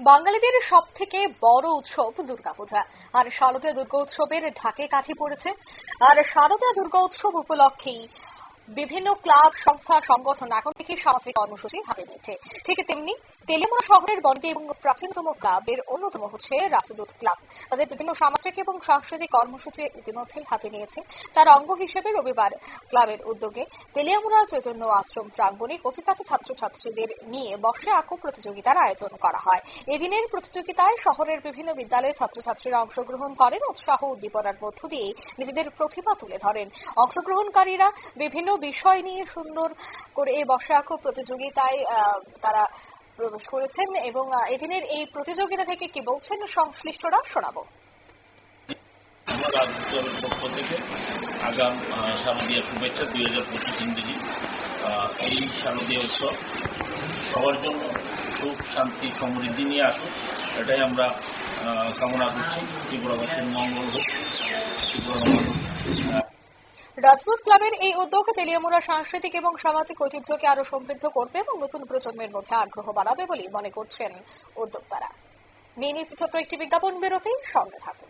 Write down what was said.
বাঙালিদের সব থেকে বড় উৎসব দুর্গাপূজা। আর শারদীয় দুর্গা উৎসবের ঢাকে কাঠি পড়েছে। আর শারদীয় দুর্গা উৎসব উপলক্ষেই বিভিন্ন ক্লাব, সংস্থা, সংগঠন এখন থেকে সামাজিক কর্মসূচি হাতে নিচ্ছে ঠিক তেমনি তেলেমুনা শহরের বনটি এবং প্রাচীনতম ক্লাবের অন্যতম হচ্ছে রাজদূত ক্লাব। তাদের বিভিন্ন সামাজিক এবং সাংস্কৃতিক কর্মসূচি ইতিমধ্যেই হাতে নিয়েছে। তার অঙ্গ হিসেবে রবিবার ক্লাবের উদ্যোগে তেলিয়ামুড়া চৈতন্য আশ্রম প্রাঙ্গণে কচিকাছে ছাত্রছাত্রীদের নিয়ে বর্ষে আঁকো প্রতিযোগিতার আয়োজন করা হয়। এদিনের প্রতিযোগিতায় শহরের বিভিন্ন বিদ্যালয়ের ছাত্রছাত্রীরা অংশগ্রহণ করেন, উৎসাহ উদ্দীপনার মধ্য দিয়ে নিজেদের প্রতিভা তুলে ধরেন। অংশগ্রহণকারীরা বিভিন্ন বিষয় নিয়ে সুন্দর করে এই বর্ষে আঁকো প্রতিযোগিতায় তারা প্রবেশ করেছেন এবং এদিনের এই প্রতিযোগিতা থেকে কি বলছেন সংশ্লিষ্টরা? শোনাবো। পক্ষ থেকে আগাম শারদীয় শুভেচ্ছা দুই হাজার পঁচিশ ইংরেজি। এই শারদীয় উৎসব সবার জন্য সুখ, শান্তি, সমৃদ্ধি নিয়ে আসুক। এটাই আমরা কামনা করছি। ত্রিপুরাবাসীর মঙ্গল হোক। ত্রিপুরা রাজদূত ক্লাবের এই উদ্যোগ তেলিয়ামুড়া সাংস্কৃতিক এবং সামাজিক ঐতিহ্যকে আরও সমৃদ্ধ করবে এবং নতুন প্রজন্মের মধ্যে আগ্রহ বাড়াবে বলে মনে করছেন উদ্যোক্তারা। নিয়ে নিচ্ছে ছোট্ট একটি বিজ্ঞাপন বেরোতেই সঙ্গে থাকুন।